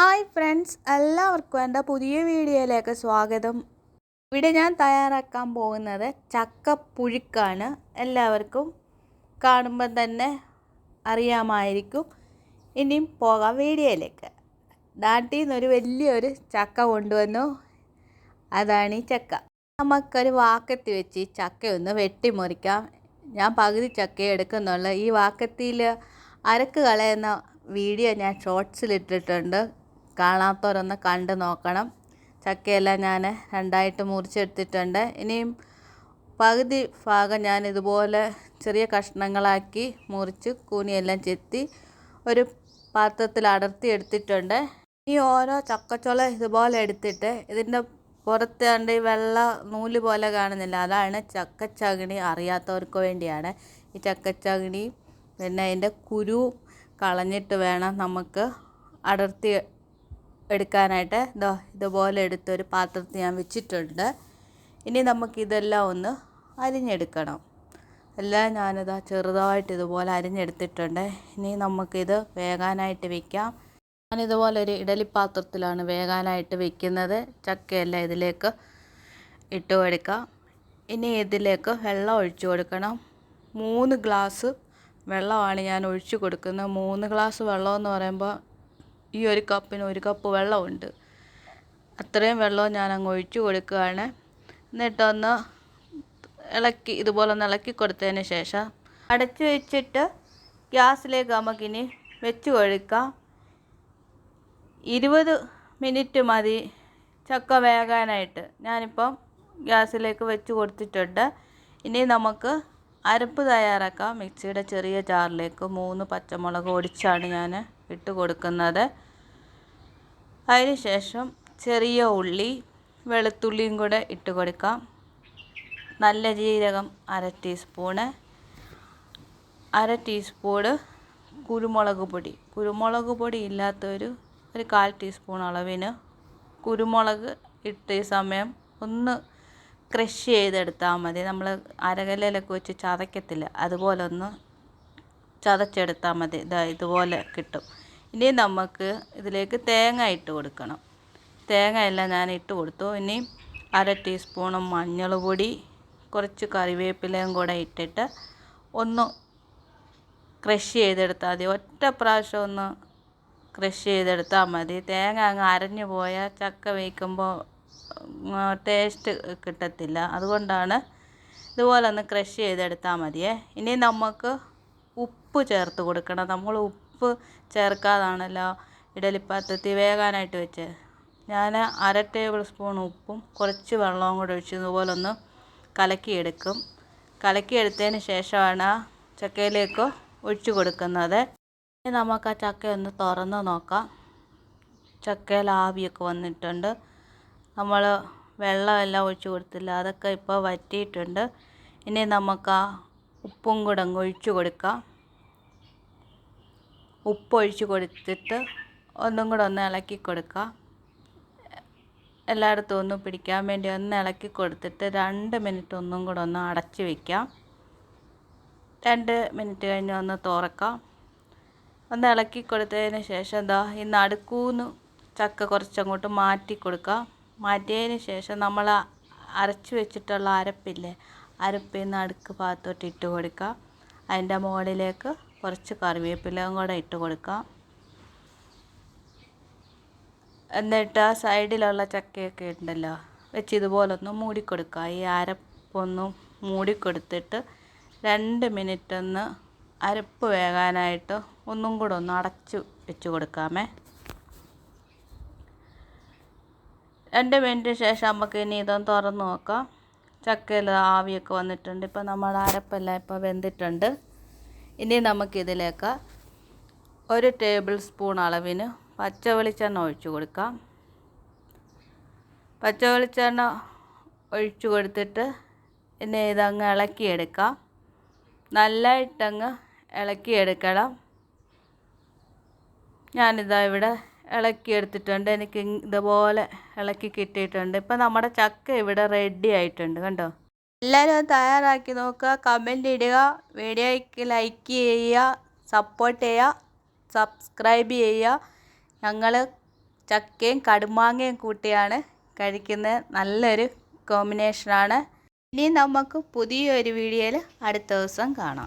Hi friends എല്ലാവർക്കും എന്റെ പുതിയ വീഡിയോയിലേക്ക് സ്വാഗതം. ഇവിടെ ഞാൻ തയ്യാറാക്കാൻ പോകുന്നത് ചക്ക പുഴുക്കാണ്. എല്ലാവർക്കും കാണുമ്പം തന്നെ അറിയാമായിരിക്കും. ഇനിയും പോകാം വീഡിയോയിലേക്ക്. നാട്ടിൽ നിന്നൊരു വലിയൊരു ചക്ക കൊണ്ടുവന്നു. അതാണ് ഈ ചക്ക. നമുക്കൊരു വാക്കത്തി വെച്ച് ഈ ചക്കയൊന്ന് വെട്ടിമുറിക്കാം. ഞാൻ പകുതി ചക്ക എടുക്കുന്നുള്ളൂ. ഈ വാക്കത്തിയിൽ അരക്ക് കളയുന്ന വീഡിയോ ഞാൻ ഷോർട്സിലിട്ടിട്ടുണ്ട് കാണാത്തവരൊന്ന് കണ്ട് നോക്കണം. ചക്കയെല്ലാം ഞാൻ രണ്ടായിട്ട് മുറിച്ചെടുത്തിട്ടുണ്ട്. ഇനിയും പകുതി ഭാഗം ഞാൻ ഇതുപോലെ ചെറിയ കഷ്ണങ്ങളാക്കി മുറിച്ച് കൂനിയെല്ലാം ചെത്തി ഒരു പാത്രത്തിൽ അടർത്തി എടുത്തിട്ടുണ്ട്. ഇനി ഓരോ ചക്കച്ചോള ഇതുപോലെ എടുത്തിട്ട് ഇതിന്റെ പുറത്ത് കണ്ട് ഈ വെള്ള നൂൽ പോലെ കാണുന്നില്ല. അതാണ് ചക്കച്ചകിണി അറിയാത്തവർക്ക് വേണ്ടിയാണ്. ഈ ചക്കച്ചകിണി പിന്നെ അതിന്റെ കുരു കളഞ്ഞിട്ട് വേണം നമുക്ക് അടർത്തി എടുക്കാനായിട്ട് ഇതോ ഇതുപോലെ എടുത്തൊരു പാത്രത്തിൽ ഞാൻ വെച്ചിട്ടുണ്ട്. ഇനി നമുക്കിതെല്ലാം ഒന്ന് അരിഞ്ഞെടുക്കണം. എല്ലാം ഞാനിതാ ചെറുതായിട്ട് ഇതുപോലെ അരിഞ്ഞെടുത്തിട്ടുണ്ട്. ഇനി നമുക്കിത് വേകാനായിട്ട് വെക്കാം. ഞാനിതുപോലെ ഒരു ഇഡലിപ്പാത്രത്തിലാണ് വേകാനായിട്ട് വെക്കുന്നത്. ചക്കയെല്ലാം ഇതിലേക്ക് ഇട്ട് കൊടുക്കാം. ഇനി ഇതിലേക്ക് വെള്ളം ഒഴിച്ച് കൊടുക്കണം. മൂന്ന് ഗ്ലാസ് വെള്ളമാണ് ഞാൻ ഒഴിച്ചു കൊടുക്കുന്നത്. മൂന്ന് ഗ്ലാസ് വെള്ളം എന്ന് പറയുമ്പോൾ ഈ ഒരു കപ്പിന് ഒരു കപ്പ് വെള്ളമുണ്ട്. അത്രയും വെള്ളം ഞാൻ അങ്ങ് ഒഴിച്ചു കൊടുക്കുകയാണ്. എന്നിട്ടൊന്ന് ഇളക്കി ഇതുപോലെ ഒന്ന് ഇളക്കി കൊടുത്തതിന് ശേഷം അടച്ചു വെച്ചിട്ട് ഗ്യാസിലേക്ക് നമുക്കിനി വെച്ച് കൊടുക്കാം ഇരുപത് മിനിറ്റ് മതി ചക്ക വേകാനായിട്ട്. ഞാനിപ്പം ഗ്യാസിലേക്ക് വെച്ച് കൊടുത്തിട്ടുണ്ട്. ഇനി നമുക്ക് അരപ്പ് തയ്യാറാക്കാം. മിക്സിയുടെ ചെറിയ ജാറിലേക്ക് മൂന്ന് പച്ചമുളക് ഒടിച്ചാണ് ഞാൻ ഇട്ട് കൊടുക്കുന്നത്. അതിനുശേഷം ചെറിയ ഉള്ളി വെളുത്തുള്ളിയും കൂടെ ഇട്ട് കൊടുക്കാം. നല്ല ജീരകം അര ടീസ്പൂണ്. അര ടീസ്പൂണ് കുരുമുളക് പൊടി. കുരുമുളക് പൊടി ഇല്ലാത്തൊരു ഒരു കാൽ ടീസ്പൂൺ അളവിന് കുരുമുളക് ഇട്ട് സമയം ഒന്ന് ക്രഷ് ചെയ്തെടുത്താൽ മതി. നമ്മൾ അരകല്ലിലൊക്കെ വെച്ച് ചതയ്ക്കത്തില്ല? അതുപോലെ ഒന്ന് ചതച്ചെടുത്താൽ മതി. ഇതാ ഇതുപോലെ കിട്ടും. ഇനി നമുക്ക് ഇതിലേക്ക് തേങ്ങ ഇട്ട് കൊടുക്കണം. തേങ്ങ എല്ലാം ഞാൻ ഇട്ട് കൊടുത്തു. ഇനി അര ടീസ്പൂണ് മഞ്ഞൾ പൊടി കുറച്ച് കറിവേപ്പിലയും കൂടെ ഇട്ടിട്ട് ഒന്ന് ക്രഷ് ചെയ്തെടുത്താൽ മതി. ഒറ്റ പ്രാവശ്യം ഒന്ന് ക്രഷ് ചെയ്തെടുത്താൽ മതി. തേങ്ങ അങ്ങ് അരഞ്ഞു പോയാൽ ചക്ക വേവിക്കുമ്പോൾ ടേസ്റ്റ് കിട്ടത്തില്ല. അതുകൊണ്ടാണ് ഇതുപോലെ ഒന്ന് ക്രഷ് ചെയ്തെടുത്താൽ മതിയേ. ഇനി നമുക്ക് ഉപ്പ് ചേർത്ത് കൊടുക്കണം. നമ്മൾ ഉപ്പ് ചേർക്കാതാണല്ലോ ഇഡലിപ്പാത്രത്തിൽ വേകാനായിട്ട് വെച്ചത് ഞാൻ അര ടേബിൾ സ്പൂൺ ഉപ്പും കുറച്ച് വെള്ളവും കൂടെ ഒഴിച്ച് ഇതുപോലെ ഒന്ന് കലക്കിയെടുക്കും. കലക്കിയെടുത്തതിന് ശേഷമാണ് ചക്കയിലേക്ക് ഒഴിച്ചു കൊടുക്കുന്നത്. ഇനി നമുക്ക് ആ ചക്ക ഒന്ന് തുറന്ന് നോക്കാം. ചക്കയിൽ ആവിയൊക്കെ വന്നിട്ടുണ്ട്. നമ്മൾ വെള്ളമെല്ലാം ഒഴിച്ച് കൊടുത്തില്ല. അതൊക്കെ ഇപ്പോൾ വറ്റിയിട്ടുണ്ട്. ഇനി നമുക്ക് ആ ഉപ്പും കൂടെ അങ്ങ് ഒഴിച്ച് കൊടുക്കാം. ഉപ്പ് ഒഴിച്ച് കൊടുത്തിട്ട് ഒന്നും കൂടെ ഒന്ന് ഇളക്കി കൊടുക്കാം. എല്ലായിടത്തും ഒന്ന് പിടിക്കാൻ വേണ്ടി ഒന്ന് ഇളക്കി കൊടുത്തിട്ട് രണ്ട് മിനിറ്റ് ഒന്നും കൂടെ ഒന്ന് അടച്ച് വയ്ക്കാം രണ്ട് മിനിറ്റ് കഴിഞ്ഞ് ഒന്ന് തുറക്കാം. ഒന്ന് ഇളക്കി കൊടുത്തതിന് ശേഷം എന്താ ഈ നടുക്കൂന്ന് ചക്ക കുറച്ചങ്ങോട്ട് മാറ്റി കൊടുക്കാം. മാറ്റിയതിന് ശേഷം നമ്മൾ അരച്ച് വെച്ചിട്ടുള്ള അരപ്പില്ലേ അരപ്പിൽ നിന്ന് അടുക്ക് ഭാഗത്തോട്ട് ഇട്ട് കൊടുക്കുക അതിന്റെ മുകളിലേക്ക് കുറച്ച് കറിവേപ്പിലയും കൂടെ ഇട്ട് കൊടുക്കാം. എന്നിട്ട് ആ സൈഡിലുള്ള ചക്കയൊക്കെ ഉണ്ടല്ലോ വെച്ച് ഇതുപോലൊന്ന് മൂടിക്കൊടുക്കുക. ഈ അരപ്പൊന്ന് മൂടിക്കൊടുത്തിട്ട് രണ്ട് മിനിറ്റ് ഒന്ന് അരപ്പ് വേകാനായിട്ട് ഒന്നും കൂടെ ഒന്ന് അടച്ച് വെച്ച് കൊടുക്കാമേ. രണ്ട് മിനിറ്റ് ശേഷം നമുക്ക് ഇനി ഇതൊന്ന് തുറന്ന് നോക്കാം. ചക്കയിൽ ആവിയൊക്കെ വന്നിട്ടുണ്ട്. ഇപ്പോൾ നമ്മൾ അരപ്പെല്ലാം ഇപ്പോൾ വെന്തിട്ടുണ്ട്. ഇനി നമുക്കിതിലേക്ക് ഒരു ടേബിൾ സ്പൂൺ അളവിന് പച്ച വെളിച്ചെണ്ണ ഒഴിച്ചു കൊടുക്കാം. പച്ച വെളിച്ചെണ്ണ ഒഴിച്ചു കൊടുത്തിട്ട് ഇനി ഇതങ്ങ് ഇളക്കിയെടുക്കാം. നല്ലതായിട്ടങ്ങ് ഇളക്കിയെടുക്കണം. ഞാനിതാ ഇവിടെ ഇളക്കി എടുത്തിട്ടുണ്ട്. എനിക്ക് ഇതുപോലെ ഇളക്കി കിട്ടിയിട്ടുണ്ട്. ഇപ്പം നമ്മുടെ ചക്ക ഇവിടെ റെഡി ആയിട്ടുണ്ട്. കണ്ടോ? എല്ലാവരും തയ്യാറാക്കി നോക്കുക. കമന്റ് ഇടുക. വീഡിയോയ്ക്ക് ലൈക്ക് ചെയ്യുക. സപ്പോർട്ട് ചെയ്യുക. സബ്സ്ക്രൈബ് ചെയ്യുക. ഞങ്ങൾ ചക്കയും കടുമാങ്ങയും കൂട്ടിയാണ് കഴിക്കുന്നത്. നല്ലൊരു കോമ്പിനേഷനാണ് ഇനി നമുക്ക് പുതിയൊരു വീഡിയോയിൽ അടുത്ത ദിവസം കാണാം.